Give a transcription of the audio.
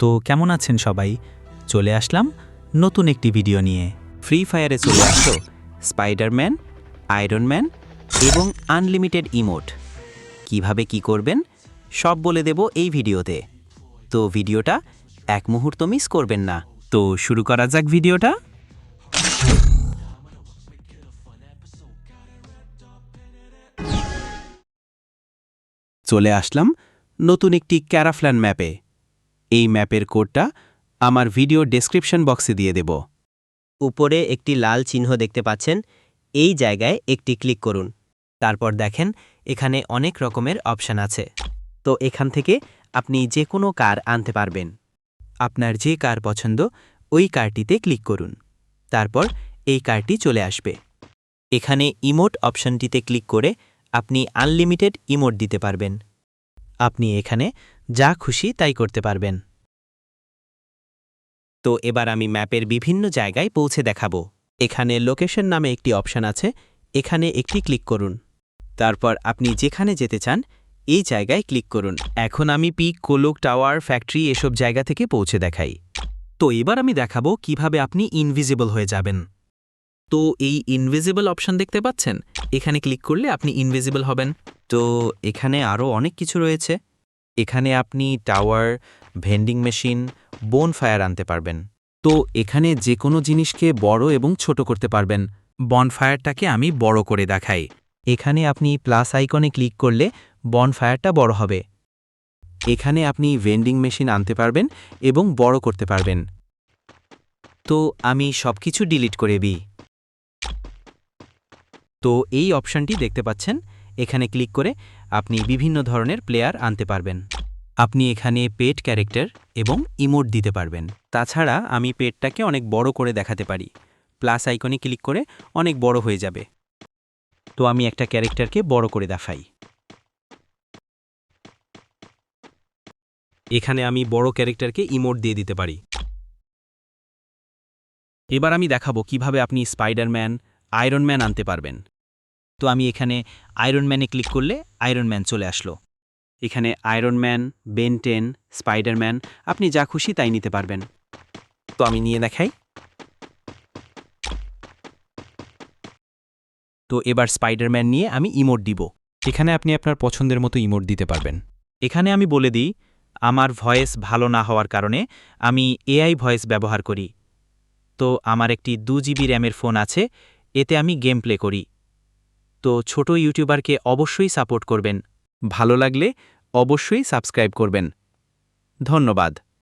তো কেমন আছেন সবাই? চলে আসলাম নতুন একটি ভিডিও নিয়ে। ফ্রি ফায়ারে চলে আসলো স্পাইডারম্যান আয়রনম্যান এবং আনলিমিটেড ইমোট কীভাবে কি করবেন? সব বলে দেব এই ভিডিওতে। তো ভিডিওটা এক মুহূর্ত মিস করবেন না। তো শুরু করা যাক ভিডিওটা। চলে আসলাম নতুন একটি ক্যারাফ্ল্যান ম্যাপে এই ম্যাপের কোডটা আমার ভিডিও ডেসক্রিপশন বক্সে দিয়ে দেব। উপরে একটি লাল চিহ্ন দেখতে পাচ্ছেন। এই জায়গায় একটি ক্লিক করুন। তারপর দেখেন, এখানে অনেক রকমের অপশান আছে। তো এখান থেকে আপনি যে কোনো কার আনতে পারবেন। আপনার যে কার পছন্দ, ওই কারটিতে ক্লিক করুন। তারপর এই কারটি চলে আসবে। এখানে ইমোট অপশনটিতে ক্লিক করে আপনি আনলিমিটেড ইমোট দিতে পারবেন। আপনি এখানে যা খুশি তাই করতে পারবেন। তো এবার আমি ম্যাপের বিভিন্ন জায়গায় পৌঁছে দেখাবো। এখানে লোকেশন নামে একটি অপশন আছে, এখানে একটি ক্লিক করুন। তারপর আপনি যেখানে যেতে চান, এই জায়গায় ক্লিক করুন। এখন আমি পিক কোলোক টাওয়ার, ফ্যাক্টরি এসব জায়গা থেকে পৌঁছে দেখাই। তো এবার আমি দেখাবো কীভাবে আপনি ইনভিজিবল হয়ে যাবেন। তো এই ইনভিজিবল অপশন দেখতে পাচ্ছেন? এখানে ক্লিক করলে আপনি ইনভিজিবল হবেন। তো এখানে আরও অনেক কিছু রয়েছে। এখানে আপনি tower, vending machine, bonfire আনতে পারবেন। তো এখানে যে কোনো জিনিসকে বড় এবং ছোট করতে পারবেন। বনফায়ারটাকে আমি বড় করে দেখাই। এখানে আপনি প্লাস আইকনে ক্লিক করলে বনফায়ারটা বড় হবে। এখানে আপনি ভেন্ডিং মেশিন আনতে পারবেন এবং বড় করতে পারবেন। তো আমি সব কিছু ডিলিট করে দিই। তো এই অপশনটি দেখতে পাচ্ছেন। এখানে ক্লিক করে আপনি বিভিন্ন ধরনের প্লেয়ার আনতে পারবেন। আপনি এখানে পেট ক্যারেক্টার এবং ইমোট দিতে পারবেন। তাছাড়া আমি পেটটাকে অনেক বড় করে দেখাতে পারি। প্লাস আইকনে ক্লিক করে অনেক বড় হয়ে যাবে। তো আমি একটা ক্যারেক্টারকে বড় করে দেখাই। এখানে আমি বড় ক্যারেক্টারকে ইমোট দিয়ে দিতে পারি। এবার আমি দেখাবো কীভাবে আপনি স্পাইডারম্যান আয়রনম্যান আনতে পারবেন। তো আমি এখানে আয়রনম্যানে ক্লিক করলে আয়রনম্যান চলে আসলো। এখানে আয়রন আয়রনম্যান বেনটেন স্পাইডারম্যান আপনি যা খুশি তাই নিতে পারবেন। তো আমি নিয়ে দেখাই। তো এবার স্পাইডারম্যান নিয়ে আমি ইমোট দিব। এখানে আপনি আপনার পছন্দের মতো ইমোট দিতে পারবেন। এখানে আমি বলে দিই, আমার ভয়েস ভালো না হওয়ার কারণে আমি এআই ভয়েস ব্যবহার করি। তো আমার একটি দু জিবি র্যামের ফোন আছে, এতে আমি গেম প্লে করি। তো ছোট ইউটিউবারকে অবশ্যই সাপোর্ট করবেন। ভালো লাগলে অবশ্যই সাবস্ক্রাইব করবেন। ধন্যবাদ।